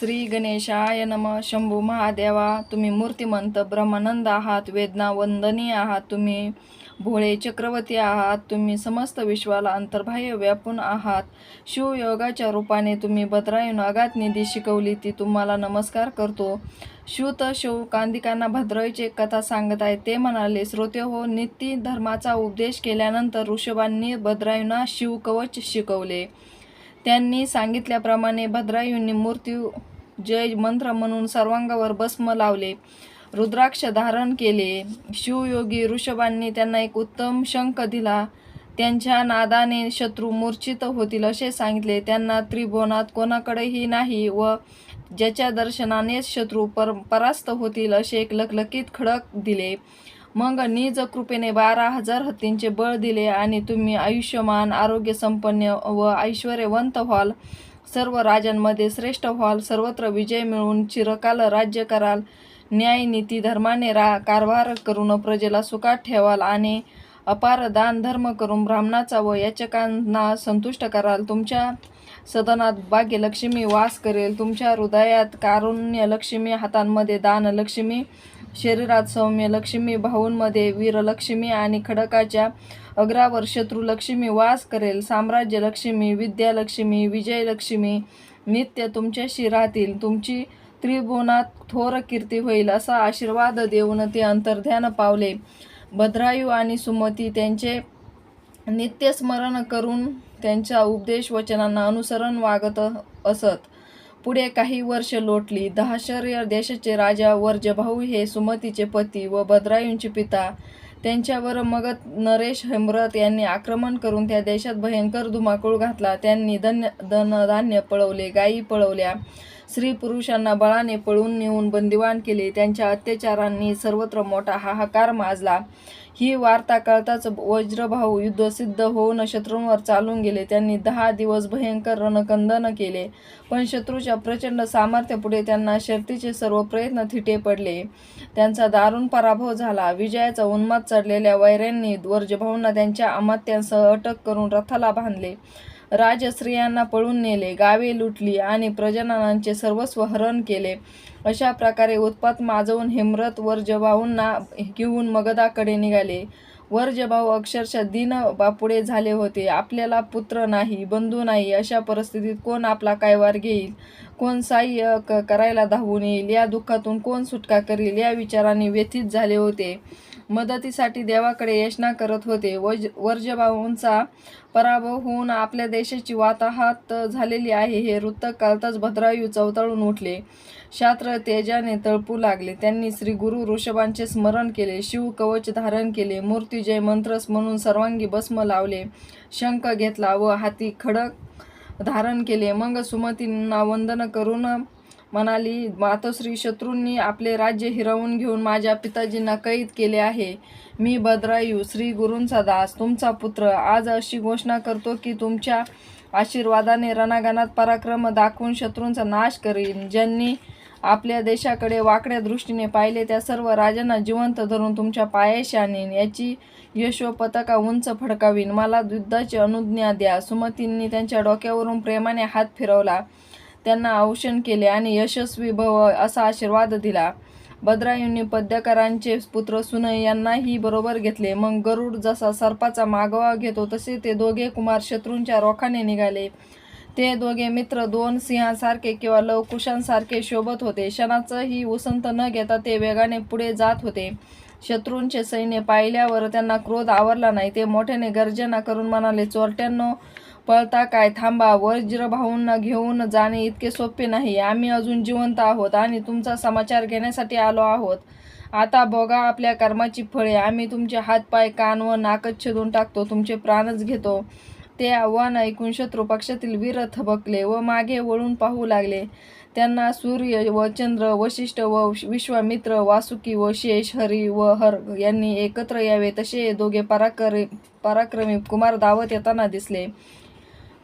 श्री गणेशाय नम. शंभू महादेवा तुम्ही मूर्तिमंत ब्रह्मानंद आहात वेदना वंदनीय आहात तुम्ही भोळे चक्रवर्ती आहात तुम्ही समस्त विश्वाला अंतर्बाह्य व्यापून आहात. शिवयोगाच्या रूपाने तुम्ही भद्रायून अगात निधी शिकवली ती तुम्हाला नमस्कार करतो. श्रुत शिव कांदिकांना भद्राईची एक कथा सांगत आहे ते म्हणाले श्रोते हो नित्य धर्माचा उपदेश केल्यानंतर ऋषभांनी भद्रायूंना शिवकवच शिकवले. त्यांनी सांगितल्याप्रमाणे भद्रायूंनी मूर्ती जय मंत्र म्हणून सर्वांगावर भस्म लावले. रुद्राक्ष धारण केले. शिवयोगी ऋषभांनी त्यांना एक उत्तम शंख दिला. त्यांच्या नादाने शत्रू मूर्छित होतील असे सांगितले. त्यांना त्रिभुवनात कोणाकडेही नाही व ज्याच्या दर्शनानेच शत्रू पर परास्त होतील असे एक लखलखीत खडक दिले. मग निज कृपेने बारा हजार हत्तींचे बळ दिले आणि तुम्ही आयुष्यमान आरोग्य संपन्न व ऐश्वर्यवंत व्हाल. सर्व राजांमध्ये श्रेष्ठ व्हाल सर्वत्र विजय मिळवून चिरकाल राज्य कराल. न्याय नीती धर्माने रा कारभार करून प्रजेला सुखात ठेवाल आणि अपार दान धर्म करून ब्राह्मणाचा व याचकांना संतुष्ट कराल. तुमच्या सदनात भाग्यलक्ष्मी वास करेल. तुमच्या हृदयात कारुण्य लक्ष्मी हातांमध्ये दान लक्ष्मी शरीरात सौम्य लक्ष्मी भाऊंमध्ये वीरलक्ष्मी आणि खडकाच्या अग्रावर शत्रुलक्ष्मी वास करेल. साम्राज्य लक्ष्मी विद्यालक्ष्मी विजयलक्ष्मी नित्य तुमच्याशी राहतील. तुमची त्रिभुवनात थोर कीर्ती होईल असा आशीर्वाद देऊन ते अंतर्ध्यान पावले. भद्रायू आणि सुमती त्यांचे नित्यस्मरण करून त्यांच्या उपदेश वचनांना अनुसरण वागत असत. पुढे काही वर्ष लोटली. दहाशर्य देशाचे राजा वर्जभाऊ हे सुमतीचे पती व भद्रायूंचे पिता. त्यांच्यावर मगत नरेश हेमरत यांनी आक्रमण करून त्या देशात भयंकर धुमाकूळ घातला. त्यांनी धन्य धनधान्य पळवले गायी पळवल्या. स्त्री पुरुषांना बळाने पळून नेऊन बंदिवान केले. त्यांच्या अत्याचारांनी सर्वत्र मोठा हाहाकार माजला. ही वार्ता कळताच वज्रभाऊ युद्ध सिद्ध होऊन शत्रूंवर चालून गेले. त्यांनी दहा दिवस भयंकर रणकंदन केले. पण शत्रूच्या प्रचंड सामर्थ्यापुढे त्यांना शर्तीचे सर्व प्रयत्न थिटे पडले. त्यांचा दारुण पराभव झाला. विजयाचा उन्माद चढलेल्या वैऱ्यांनी वज्रभाऊंना त्यांच्या अमात्यांसह अटक करून रथाला बांधले. राजस्त्रियांना पळून नेले गावे लुटली आणि प्रजननांचे सर्वस्व हरण केले. अशा प्रकारे उत्पात माजवून हेमरत वर्जभाऊंना घेऊन मगधाकडे निघाले. वर्जभाऊ अक्षरशः दिन बापुडे झाले होते. आपल्याला पुत्र नाही बंधू नाही अशा परिस्थितीत कोण आपला कायवार घेईल? कोण साह्य क करायला धावून येईल? या दुःखातून कोण सुटका करील? या विचाराने व्यथित झाले होते. मदतीसाठी देवाकडे यशना करत होते. वज वर्जभाऊंचा पराभव होऊन आपल्या देशाची वाताहात झालेली आहे हे वृत्त कळताच भद्रायू चवताळून उठले. शास्त्र तेजाने तळपू लागले. त्यांनी श्री गुरु ऋषभांचे स्मरण केले शिव कवच धारण केले मूर्तिजय मंत्रस म्हणून सर्वांगी भस्म लावले शंख घेतला व हाती खडक धारण केले. मग सुमतींना वंदन करून म्हणाली मातोश्री शत्रूंनी आपले राज्य हिरावून घेऊन माझ्या पिताजींना कैद केले आहे. मी बद्रायू श्री गुरूंचा दास तुमचा पुत्र. आज अशी घोषणा करतो की तुमच्या आशीर्वादाने रणागणात पराक्रम दाखवून शत्रूंचा नाश करीन. ज्यांनी आपल्या देशाकडे वाकड्या दृष्टीने पाहिले त्या सर्व राजांना जिवंत धरून तुमच्या पायाशी आणीन. याची यशो पताका उंच फडकावीन. मला युद्धाची अनुज्ञा द्या. सुमतींनी त्यांच्या डोक्यावरून प्रेमाने हात फिरवला. त्यांना औषण केले आणि यशस्वी भव असा आशीर्वाद दिला. भद्रायूंनी पद्यकरांचे पुत्र सुनय यांनाही बरोबर घेतले. मग गरुड जसा सर्पाचा मागोवा घेतो तसे ते दोघे कुमार शत्रूंच्या रोखाने निघाले. ते दोघे मित्र दोन सिंहासारखे किंवा लवकुशांसारखे शोभत होते. क्षणाचंही उसंत न घेता ते वेगाने पुढे जात होते. शत्रूंचे सैन्य पाहिल्यावर त्यांना क्रोध आवरला नाही. ते मोठ्याने गर्जना करून म्हणाले चोरट्यांनो पळता काय थांबा वज्रभाऊंना घेऊन जाणे इतके सोपे नाही. आम्ही अजून जिवंत आहोत आणि तुमचा समाचार घेण्यासाठी आलो आहोत. आता बघा आपल्या कर्माची फळे. आम्ही तुमचे हात पाय कान व नाकच छेदून टाकतो. तुमचे प्राणच घेतो. ते आव्हान ऐकून शत्रू पक्षातील वीर थबकले व मागे वळून पाहू लागले. त्यांना सूर्य व चंद्र वशिष्ठ व विश्वामित्र वासुकी व शेष हरी व हर यांनी एकत्र यावे. तसे दोघे पराक्रमी पराक्रमी कुमार दावत येताना दिसले.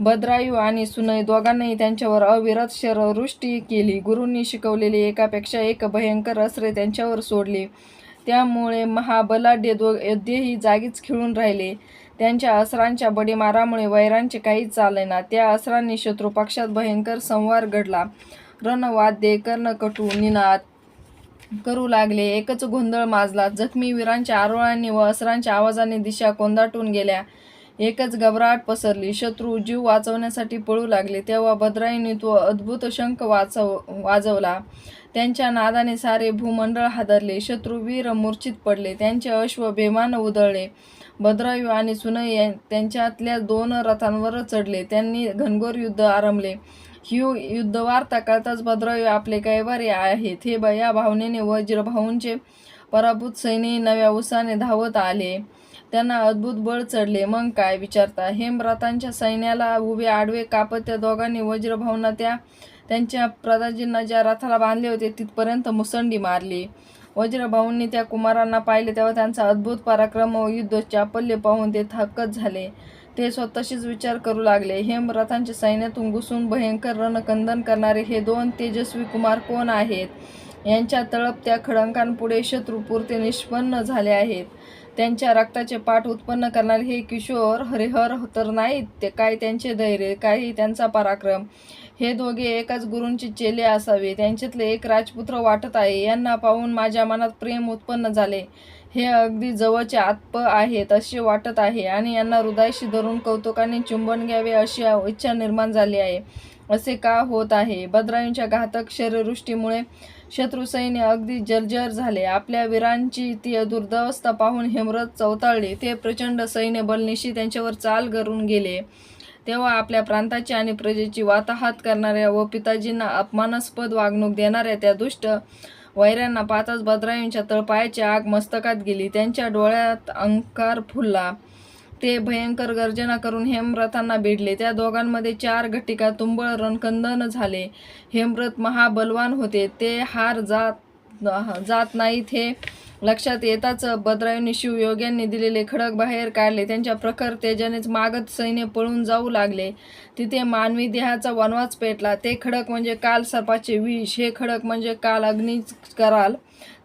भद्रायू आणि सुनय दोघांनाही त्यांच्यावर अविरत शरवृष्टी केली. गुरूंनी शिकवलेली एकापेक्षा एक भयंकर अस्त्रे त्यांच्यावर सोडली. त्यामुळे महाबलाढ्य दो योद्धेही जागीच खिळून राहिले. त्यांच्या अस्त्रांच्या बडीमारामुळे वैरांचे काहीच चालेना त्या अस्त्रांनी शत्रू पक्षात भयंकर संवार घडला. रणवाद्ये कर्णकटू निनाद करू लागले. एकच गोंधळ माजला. जखमी वीरांच्या आरोळांनी व असरांच्या आवाजाने दिशा कोंदाटून गेल्या. एकच घबराट पसरली. शत्रू जीव वाचवण्यासाठी पळू लागले. तेव्हा भद्राईने तो अद्भुत शंख वाचव वाजवला. त्यांच्या नादाने सारे भूमंडळ हादरले. शत्रुवीर मूर्छित पडले. त्यांचे अश्व बेमान उधळले. भद्रायू आणि सुनय या- त्यांच्यातल्या दोन रथांवर चढले. त्यांनी घनघोर युद्ध आरंभले. ही युद्ध वार्ता कळताच भद्रायू आपले कैवारी आहेत. हे ब- या भावनेने वज्रभाऊंचे पराभूत सैन्य नव्या उसाने धावत आले. त्यांना अद्भुत बळ चढले. मग काय विचारता? हेमरथांच्या सैन्याला उभे आडवे कापत त्या दोघांनी वज्रभाऊंना त्या त्यांच्या प्रदाजींना ज्या रथाला बांधले होते तिथपर्यंत मुसंडी मारली. वज्रभाऊंनी त्या कुमारांना पाहिले तेव्हा त्यांचा अद्भुत पराक्रम व युद्ध चापल्य पाहून ते थक्कच झाले. ते स्वतःशीच विचार करू लागले. हेमरथांच्या सैन्यातून घुसून भयंकर रणकंदन करणारे हे दोन तेजस्वी कुमार कोण आहेत? यांच्या तळपत्या खडंकांपुढे शत्रूपुरते निष्पन्न झाले आहेत. त्यांच्या रक्ताचे पाठ उत्पन्न करणारे हे किशोर हरिहर तर नाहीत. ते काय त्यांचे धैर्य काही त्यांचा पराक्रम. हे दोघे एकाच गुरूंचे चेले असावे. त्यांच्यातले एक राजपुत्र वाटत आहे. यांना पाहून माझ्या मनात प्रेम उत्पन्न झाले. हे अगदी जवळचे आत्प आहेत असे वाटत आहे आणि यांना हृदयाशी धरून कौतुकाने चुंबन घ्यावे अशी इच्छा निर्माण झाली आहे. असे का होत आहे? बद्रायूंच्या घातक शरीरवृष्टीमुळे शत्रू सैन्य अगदी जर्जर झाले. आपल्या वीरांची ती दुर्दवस्था पाहून हेमरथ चवताळले. ते प्रचंड सैन्य बलनिशी त्यांच्यावर चाल करून गेले. तेव्हा आपल्या प्रांताची आणि प्रजेची वाताहात करणाऱ्या व पिताजींना अपमानास्पद वागणूक देणाऱ्या त्या दुष्ट वैऱ्यांना पाहताच भद्रायूंच्या तळपायाची आग मस्तकात गेली. त्यांच्या डोळ्यात अंकार फुलला. ते भयंकर गर्जना करून हेमरथांना भिडले. त्या दोघांमध्ये चार घटिका तुंबळ रणकंदन झाले. हेमरथ महाबलवान होते. ते हार जात जात नाहीत हे लक्षात येताच भद्रायूंनी शिवयोग्यांनी दिलेले खडक बाहेर काढले. त्यांच्या प्रखर तेजानेच मागत सैन्य पळून जाऊ लागले. तिथे मानवी देहाचा वनवाच पेटला. ते खडक म्हणजे काल सर्पाचे विष हे खडक म्हणजे काल अग्नीच कराल.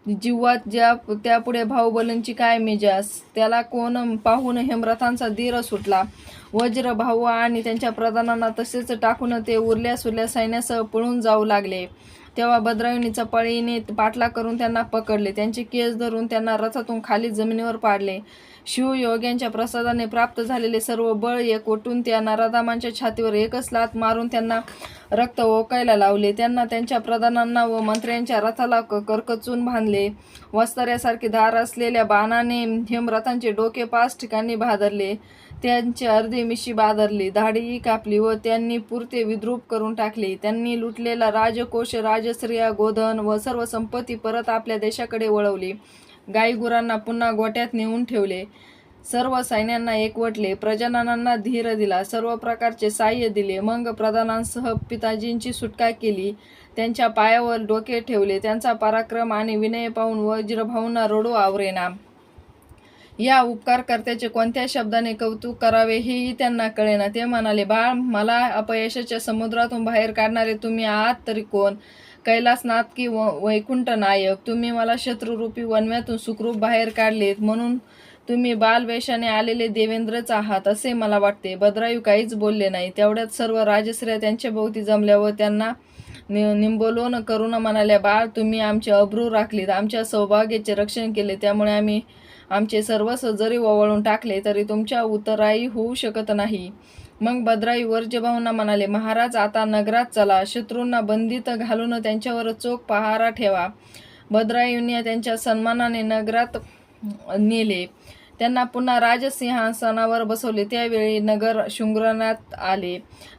जीवात ज्या त्यापुढे भाऊबलींची काय मिजास? त्याला कोण पाहून हेमरथांचा धीर सुटला? वज्र भाऊ आणि त्यांच्या प्रधानांना तसेच टाकून ते उरल्या सुरल्या सैन्यासह पळून जाऊ लागले. तेव्हा भद्रायुनी चपाळीने पाठला करून त्यांना पकडले. त्यांचे केस धरून त्यांना रथातून खाली जमिनीवर पाडले. शिवयोग्यांच्या प्रसादाने प्राप्त झालेले सर्व बळ एकवटून त्या नराधामांच्या छातीवर एकच लात मारून त्यांना रक्त ओकायला लावले. त्यांना त्यांच्या प्रधानांना व मंत्र्यांच्या रथाला करकचून बांधले. वस्ताऱ्यासारखे धार असलेल्या बाणाने हेमरथांचे डोके पाच ठिकाणी भादरले त्यांची अर्धी मिशी बादरली धाडीही कापली व त्यांनी पुरते विद्रूप करून टाकले. त्यांनी लुटलेला राजकोष राजश्रिया गोधन व सर्व संपत्ती परत आपल्या देशाकडे वळवली. गाईगुरांना पुन्हा गोट्यात नेऊन ठेवले. सर्व सैन्यांना एकवटले. प्रजननांना धीर दिला. सर्व प्रकारचे साह्य दिले. मग प्रधानांसह पिताजींची सुटका केली. त्यांच्या पायावर डोके ठेवले. त्यांचा पराक्रम आणि विनय पाहून वज्रभाऊंना रडू आवरेना. या उपकारकर्त्याचे कोणत्या शब्दाने कौतुक करावे हेही त्यांना कळेना. ते म्हणाले बाळ मला अपयशाच्या समुद्रातून बाहेर काढणारे तुम्ही आहात तरी कोण? कैलासनाथ की व वैकुंठ नायक? तुम्ही मला शत्रुरूपी वनव्यातून सुखरूप बाहेर काढलेत म्हणून तुम्ही बालवेशाने आलेले देवेंद्रच आहात असे मला वाटते. बद्रायू काहीच बोलले नाही. तेवढ्यात सर्व राजश्रिया त्यांच्या भोवती जमल्यावर त्यांना नि निंबोलोन करून म्हणाल्या बाळ तुम्ही आमचे अब्रू राखलीत. आमच्या सौभाग्याचे रक्षण केले. त्यामुळे आम्ही आमचे सर्वस्व जरी वळवून टाकले तरी तुमच्या उतराई होऊ शकत नाही. मग बद्राई वर्जभाऊंना म्हणाले महाराज आता नगरात चला. शत्रूंना बंदीत घालून त्यांच्यावर चोख पहारा ठेवा. भद्रायूंनी त्यांच्या सन्मानाने नगरात नेले. त्यांना पुन्हा राजसिंहासनावर बसवले. त्यावेळी नगर शृंगरण्यात आले.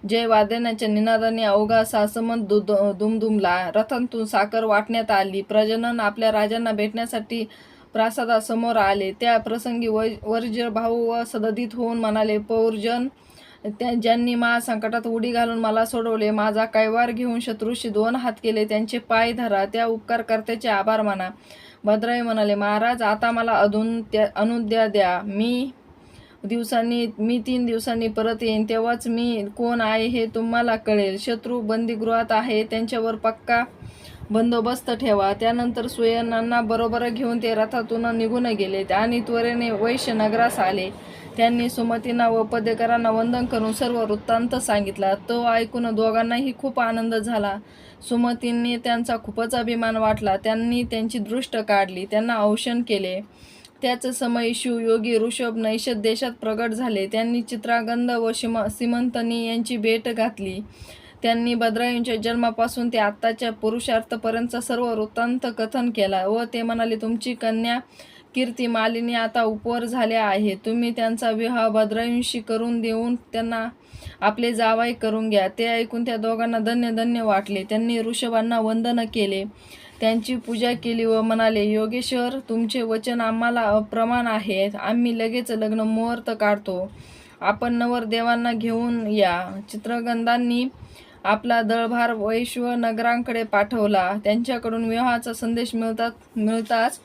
जय वादनाच्या निनादाने अवघा सासमन दु दुमदुमला रथांतून साखर वाटण्यात आली. प्रजनन आपल्या राजांना भेटण्यासाठी प्रासादासमोर आले. त्या प्रसंगी व वर्ज्य भाऊ व सददित होऊन म्हणाले पौर्जन त्या ज्यांनी महासंकटात उडी घालून मला सोडवले माझा कैवार घेऊन शत्रूशी दोन हात केले त्यांचे पाय धरा त्या उपकारकर्त्याचे आभार माना. भद्राई म्हणाले महाराज आता मला अधून त्या अनुद्या द्या. मी दिवसांनी मी तीन दिवसांनी परत येईन. तेव्हाच मी कोण आहे हे तुम्हाला कळेल. शत्रू बंदीगृहात आहे त्यांच्यावर पक्का बंदोबस्त ठेवा. त्यानंतर सुयनांना बरोबर घेऊन ते रथातून निघून गेले आणि त्वरेने वैश्य नगरास आले. त्यांनी सुमतींना व पदेकरांना वंदन करून सर्व वृत्तांत सांगितला. तो ऐकून दोघांनाही खूप आनंद झाला. सुमतींनी त्यांचा खूपच अभिमान वाटला. त्यांनी त्यांची दृष्ट काढली. त्यांना औषण केले. त्याच समय शिव योगी ऋषभ नैषद देशात प्रगट झाले. त्यांनी चित्रागंध व शिम सिमंतनी यांची भेट घातली. त्यांनी बद्रायूंच्या जन्मापासून ते आत्ताच्या पुरुषार्थपर्यंतचा सर्व वृत्तांत कथन केला व ते म्हणाले तुमची कन्या कीर्ती मालिनी आता उपवर झाल्या आहे तुम्ही त्यांचा विवाह बद्रायूंशी करून देऊन त्यांना आपले जावाई करून घ्या. ते ऐकून त्या दोघांना धन्य धन्य वाटले. त्यांनी ऋषभांना वंदन केले. त्यांची पूजा केली व म्हणाले योगेश्वर तुमचे वचन आम्हाला अप्रमाण आहे. आम्ही लगेच लग्न मुहूर्त काढतो. आपण नवरदेवांना घेऊन या. चित्रगंधांनी आपला दळभार वैश्व नगरांकडे पाठवला. त्यांच्याकडून विवाहाचा संदेश मिळतात मिळताच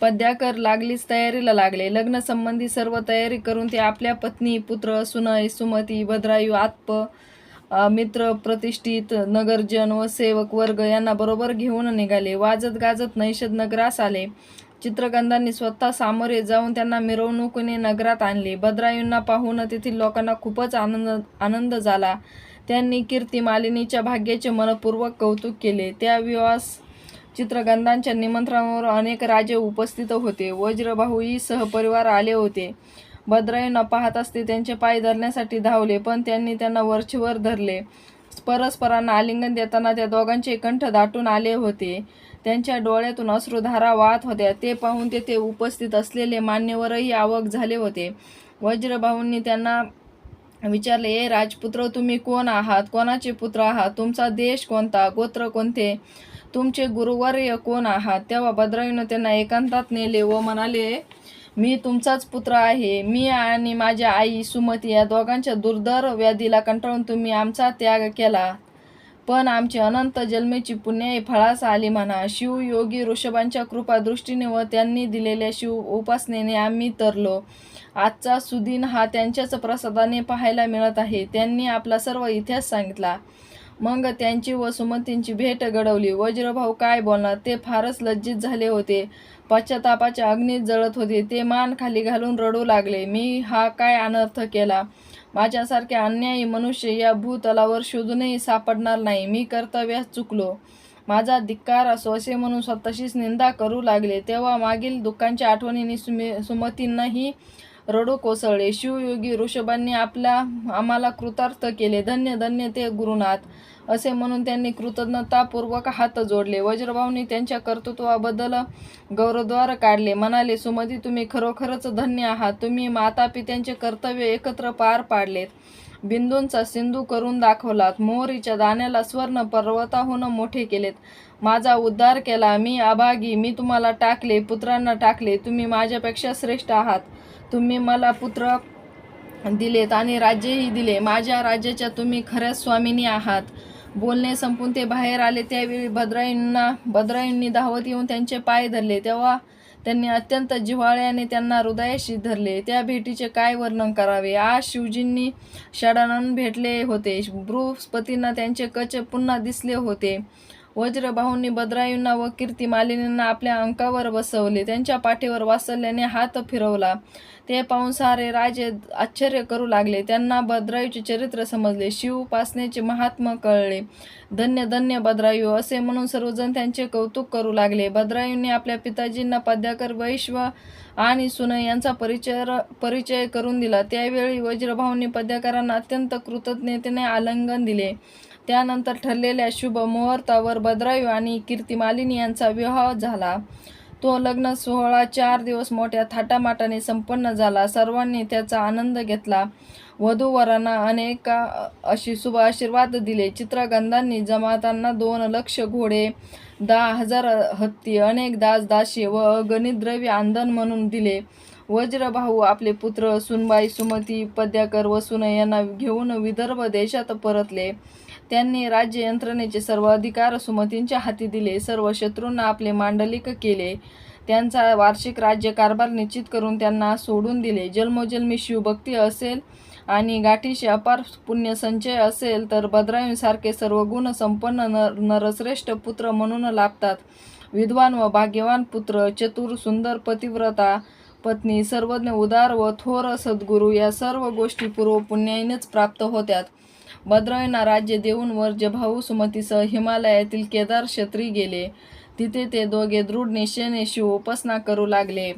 पद्याकर लागलीच तयारीला लागले. लग्न संबंधी सर्व तयारी करून ते आपल्या पत्नी पुत्र सुनय सुमती भद्रायू आत्प मित्र प्रतिष्ठित नगरजन व सेवक वर्ग यांना बरोबर घेऊन निघाले. वाजत गाजत नैषद नगरास आले. चित्रगंधांनी स्वतः सामोरे जाऊन त्यांना मिरवणुकीने नगरात आणले. भद्रायूंना पाहून तेथील लोकांना खूपच आनंद आनंद झाला. त्यांनी कीर्ती मालिनीच्या भाग्याचे मनपूर्वक कौतुक केले. त्या विवास चित्रगंधांच्या निमंत्रणावर अनेक राजे उपस्थित होते. वज्रबाहूही सहपरिवार आले होते. भद्रायूंना पाहत असते त्यांचे पाय धरण्यासाठी धावले पण त्यांनी त्यांना वरचेवर धरले. परस्परांना आलिंगन देताना त्या दोघांचे कंठ दाटून आले होते. त्यांच्या डोळ्यातून अश्रुधारा वाहत होत्या. ते पाहून तेथे उपस्थित असलेले मान्यवरही आवक झाले होते. वज्रबाहूंनी त्यांना विचारले ए राजपुत्र तुम्ही कोण आहात? कोणाचे पुत्र आहात? तुमचा देश कोणता? गोत्र कोणते? तुमचे गुरुवर्य कोण आहात? तेव्हा भद्रावीनं त्यांना एकांतात नेले व म्हणाले मी तुमचाच पुत्र आहे. मी आणि माझ्या आई सुमती या दोघांच्या दुर्धर व्याधीला कंटाळून तुम्ही आमचा त्याग केला. पण आमची अनंत जन्मेची पुण्याई फळास आली म्हणा. शिव योगी ऋषभांच्या कृपा दृष्टीने व त्यांनी दिलेल्या शिव उपासनेने आम्ही तरलो. आजचा सुदिन हा त्यांच्याच प्रसादाने पाहायला मिळत आहे. त्यांनी आपला सर्व इतिहास सांगितला. मग त्यांची व सुमतींची भेट घडवली. वज्रभाऊ काय बोलणार? ते फारच लज्जित झाले होते. पश्चातापाच्या अग्नीत जळत होते. ते मान खाली घालून रडू लागले. मी हा काय अनर्थ केला? माझ्यासारखे अन्यायी मनुष्य या भूतलावर शोधूनही सापडणार नाही. मी कर्तव्यास चुकलो. माझा धिक्कार असो असे म्हणून स्वतःशीच निंदा करू लागले. तेव्हा मागील दुःखांच्या आठवणीने सुमे सुमतींनाही रडू कोसळले. शिवयोगी ऋषभांनी आपल्या आम्हाला कृतार्थ केले. धन्य धन्य ते गुरुनाथ असे म्हणून त्यांनी कृतज्ञतापूर्वक हात जोडले. वज्रभाऊनी त्यांच्या कर्तृत्वाबद्दल गौरवद्वार काढले. म्हणाले सुमती तुम्ही खरोखरच धन्य आहात. तुम्ही माता पित्यांचे कर्तव्य एकत्र पार पाडलेत. बिंदूंचा सिंधू करून दाखवलात. मोहरीच्या दाण्याला स्वर्ण पर्वताहून मोठे केलेत. माझा उद्धार केला. मी अभागी. मी तुम्हाला टाकले. पुत्रांना टाकले. तुम्ही माझ्यापेक्षा श्रेष्ठ आहात. तुम्ही मला पुत्र दिलेत आणि राज्यही दिले. माझ्या राज्याच्या तुम्ही खऱ्या स्वामिनी आहात. बोलणे संपून ते बाहेर आले. त्यावेळी भद्राईंना भद्राईंनी धावत येऊन त्यांचे पाय धरले. तेव्हा त्यांनी अत्यंत जिव्हाळ्याने त्यांना हृदयाशी धरले. त्या भेटीचे काय वर्णन करावे? आज शिवजींनी षडानंद भेटले होते. बृहस्पतींना त्यांचे कच पुन्हा दिसले होते. वज्रबाहूंनी बद्रायूंना व कीर्ती मालिनींना आपल्या अंकावर बसवले. त्यांच्या पाठीवर वासल्याने हात फिरवला. ते पाहून सारे राजे आश्चर्य करू लागले. त्यांना भद्रायूचे चरित्र समजले. शिव उपासनेचे महात्मा कळले. धन्य धन्य बद्रायू असे म्हणून सर्वजण त्यांचे कौतुक करू लागले. बद्रायूंनी आपल्या पिताजींना पद्याकर वैश्व आणि सुनय यांचा परिचय परिचय करून दिला. त्यावेळी वज्रभाऊंनी पद्याकरांना अत्यंत कृतज्ञतेने आलिंगन दिले. त्यानंतर ठरलेल्या शुभ मुहूर्तावर भद्रायू आणि कीर्तिमालिनी यांचा विवाह झाला. तो लग्न सोहळा चार दिवस मोठ्या थाटामाटाने संपन्न झाला. सर्वांनी त्याचा आनंद घेतला. वधूवरांना अनेक अशी शुभ आशीर्वाद दिले. चित्रगंधांनी जमातांना दोन लक्ष घोडे दहा हजार हत्ती अनेक दास दासी व गणितद्रव्य आंदन म्हणून दिले. वज्रभाऊ आपले पुत्र सुनबाई सुमती पद्याकर व सुनय यांना घेऊन विदर्भ देशात परतले. त्यांनी राज्य यंत्रणेचे सर्व अधिकार सुमतींच्या हाती दिले. सर्व शत्रूंना आपले मांडलिक केले. त्यांचा वार्षिक राज्यकारभार निश्चित करून त्यांना सोडून दिले. जन्मोजन्मी शिवभक्ती असेल आणि गाठीशी अपार पुण्यसंचय असेल तर बद्रायूंसारखे सर्व गुण संपन्न नर नरश्रेष्ठ पुत्र म्हणून लाभतात. विद्वान व भाग्यवान पुत्र चतुर सुंदर पतिव्रता पत्नी सर्वज्ञ उदार व थोर सद्गुरू या सर्व गोष्टी पूर्व पुण्यानेच प्राप्त होत्यात. भद्राईंना राज्य देऊन वर्ज भाऊ सुमतीसह हिमालयातील केदार क्षेत्री गेले. तिथे ते दोघे दृढ निश्चयाने शिव उपासना करू लागले.